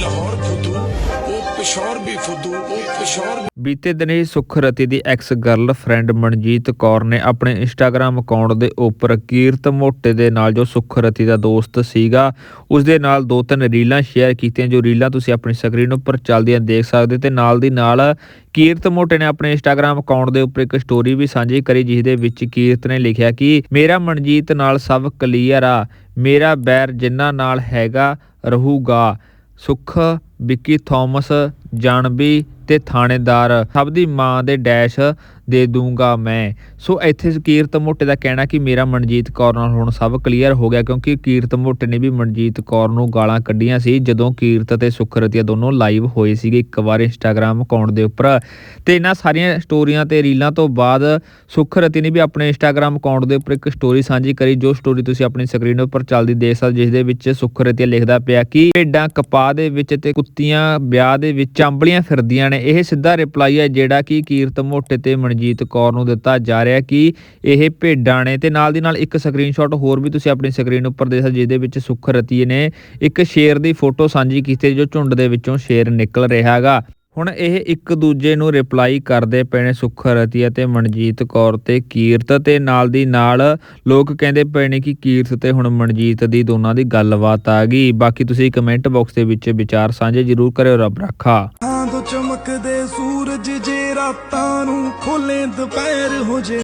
ਲਾਹੌਰ ਫੁੱਦੂ, ਉਹ ਪਿਸ਼ੌਰ ਵੀ ਫੁੱਦੂ, ਉਹ ਪਿਸ਼ੌਰ ਬੀਤੇ ਦਿਨੀ ਸੁਖਰਤੀ ਦੀ ਐਕਸ ਗਰਲ ਮਨਜੀਤ ਕੌਰ ਨੇ ਆਪਣੇ ਇੰਸਟਾਗ੍ਰam ਅਕਾਊਂਟ ਦੇ ਉੱਪਰ ਕੀਰਤ ਮੋਟੇ ਦੇ ਨਾਲ ਜੋ ਸੁਖਰਤੀ ਦਾ ਦੋਸਤ ਸੀਗਾ ਉਸ ਦੇ ਨਾਲ ਦੋ ਤਿੰਨ ਰੀਲਾਂ ਸ਼ੇਅਰ ਕੀਤੀਆਂ, ਜੋ ਰੀਲਾਂ ਤੁਸੀਂ ਆਪਣੀ ਸਕਰੀਨ ਉੱਪਰ ਚੱਲਦੀਆਂ ਦੇਖ ਸਕਦੇ ਤੇ ਨਾਲ ਦੀ ਨਾਲ ਕੀਰਤ ਮੋਟੇ ਨੇ ਆਪਣੇ ਇੰਸਟਾਗ੍ਰam ਅਕਾਊਂਟ ਦੇ ਉੱਪਰ ਇੱਕ ਸਟੋਰੀ ਵੀ ਸਾਂਝੀ ਕਰੀ ਜਿਸ ਦੇ ਵਿੱਚ ਕੀਰਤ ਨੇ ਲਿਖਿਆ ਕਿ, ਮੇਰਾ ਮਨਜੀਤ ਨਾਲ ਸਭ ਕਲੀਅਰ ਆ, ਮੇਰਾ ਬੈਰ ਜਿੰਨਾ ਨਾਲ ਹੈਗਾ ਰਹੂਗਾ। ਸੁੱਖ ਵਿੱਕੀ ਥਾਮਸ, ਜਾਨਬੀ ਤੇ ਥਾਣੇਦਾਰ। ਸਭ ਦੀ ਮਾਂ ਦੇ ਡੈਸ਼ ਦੇ ਦੂੰਗਾ ਮੈਂ। ਸੋ ਇੱਥੇ ਕੀਰਤ ਮੋਟੇ ਦਾ ਕਹਿਣਾ ਕਿ ਮੇਰਾ ਮਨਜੀਤ ਕੌਰ ਨਾਲ ਹੁਣ ਸਭ ਕਲੀਅਰ ਹੋ ਗਿਆ ਕਿਉਂਕਿ ਕੀਰਤ ਮੋਟੇ ਨੇ ਵੀ ਮਨਜੀਤ ਕੌਰ ਨੂੰ ਗਾਲਾਂ ਕੱਢੀਆਂ ਸੀ ਜਦੋਂ ਕੀਰਤ ਤੇ ਸੁਖਰਤੀਆ ਦੋਨੋਂ ਲਾਈਵ ਹੋਏ ਸੀਗੇ ਇੱਕ ਵਾਰ ਇੰਸਟਾਗ੍ਰam ਅਕਾਊਂਟ ਦੇ ਉੱਪਰ। ਤੇ ਇਹਨਾਂ ਸਾਰੀਆਂ ਸਟੋਰੀਆਂ ਤੇ ਰੀਲਾਂ ਤੋਂ ਬਾਅਦ ਸੁਖਰਤੀ ਨੇ ਵੀ ਆਪਣੇ ਇੰਸਟਾਗ੍ਰam ਅਕਾਊਂਟ ਦੇ ਉੱਪਰ ਇੱਕ ਸਟੋਰੀ ਸਾਂਝੀ ਕਰੀ। ਜੋ ਸਟੋਰੀ ਤੁਸੀਂ ਆਪਣੀ ਸਕਰੀਨ ਉੱਪਰ ਚੱਲਦੀ ਦੇਖ ਸਕਦੇ ਜਿਸ ਦੇ ਵਿੱਚ ਸੁਖਰਤੀ ਲਿਖਦਾ ਪਿਆ ਕਿ ਭੇਡਾਂ ਕਪਾਹ ਦੇ ਵਿੱਚ ਤੇ ਕੁੱਤੀਆਂ ਵਿਆਹ ਦੇ ਵਿੱਚ ਚਾਂਬਲੀਆਂ ਫਿਰਦੀਆਂ ਨੇ। ਇਹ ਸਿੱਧਾ ਰਿਪਲਾਈ ਹੈ ਜਿਹੜਾ ਕਿ ਕੀਰਤ ਮੋਟੇ ਤੇ ਮਨਜੀਤ ਕੌਰ ਨੂੰ ਦਿੱਤਾ ਜਾ ਰਿਹਾ ਕਿ ਇਹ ਭੇਡਾਂ ਨੇ। ਤੇ ਨਾਲ ਦੀ ਨਾਲ ਇੱਕ ਸਕਰੀਨਸ਼ਾਟ ਹੋਰ ਵੀ ਤੁਸੀਂ ਆਪਣੀ ਸਕਰੀਨ ਉੱਪਰ ਦੇਖ ਸਕਦੇ ਜਿਹਦੇ ਵਿੱਚ ਵਿੱਚ ਸੁਖਰਤੀ ਨੇ ਇੱਕ ਸ਼ੇਰ ਦੀ ਫੋਟੋ ਸਾਂਝੀ ਕੀਤੀ ਜੋ ਝੁੰਡ ਦੇ ਵਿੱਚੋਂ ਸ਼ੇਰ ਨਿਕਲ ਰਿਹਾ ਹੈਗਾ। ਹੁਣ ਇਹ ਇੱਕ ਦੂਜੇ ਨੂੰ ਰਿਪਲਾਈ ਕਰਦੇ ਪਏ ਨੇ ਸੁਖਰਤੀ ਅਤੇ ਮਨਜੀਤ ਕੌਰ ਤੇ ਕੀਰਤ ਤੇ ਨਾਲ ਦੀ ਨਾਲ ਲੋਕ ਕਹਿੰਦੇ ਪਏ ਨੇ ਕਿ ਕੀਰਤ ਤੇ ਹੁਣ ਮਨਜੀਤ ਦੀ ਦੋਨਾਂ ਦੀ ਗੱਲਬਾਤ ਆ ਗਈ। ਬਾਕੀ ਤੁਸੀਂ ਕਮੈਂਟ ਬਾਕਸ ਦੇ ਵਿੱਚ ਵਿਚਾਰ ਸਾਂਝੇ ਜ਼ਰੂਰ ਕਰਿਓ ਰੱਬ ਰੱਖਾ। ਚਮਕਦੇ ਸੂਰਜ ਜੇ ਰਾਤਾਂ ਨੂੰ ਖੋਲੇ ਦੁਪਹਿਰ ਹੋ ਜੇ।